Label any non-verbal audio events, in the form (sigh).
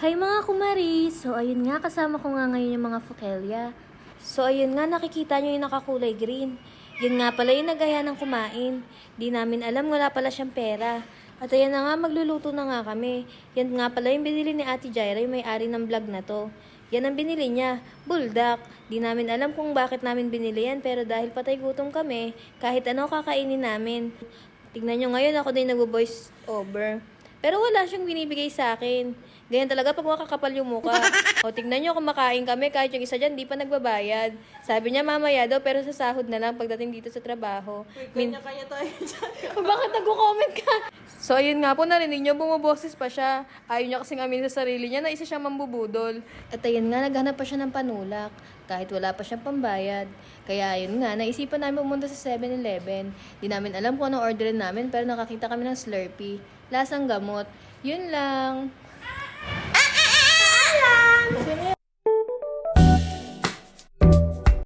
Hi mga kumari! So ayun nga, kasama ko nga ngayon yung mga Fukelia. So ayun nga, nakikita nyo yung nakakulay green. Yun nga pala yung nagaya ng kumain. Di namin alam, wala pala siyang pera. At ayan na nga, magluluto na nga kami. Yan nga pala yung binili ni Ate Jaira, yung may-ari ng vlog na to. Yan ang binili niya, buldak. Di namin alam kung bakit namin binili yan, pero dahil patay gutom kami, kahit ano kakainin namin. Tignan nyo ngayon, ako din nag-voice over. Pero wala siyang binibigay sa akin. Ganyan talaga pag makakapal yung muka. (laughs) O tignan nyo, kumakain kami kahit yung isa dyan, di pa nagbabayad. Sabi niya mamaya daw, pero sa sahod na lang pagdating dito sa trabaho. Min- Kanya-kanya tayo dyan. (laughs) bakit nagko-comment ka? So, ayun nga po, narinig niyo, bumuboses pa siya. Ayaw niya kasing amin sa sarili niya na isa siyang mambubudol. At ayun nga, naghanap pa siya ng panulak. Kahit wala pa siyang pambayad. Kaya ayun nga, naisipan namin pumunta sa 7-Eleven. Di namin alam kung anong orderin namin, pero nakakita kami ng Slurpee. Lasang gamot. Yun lang.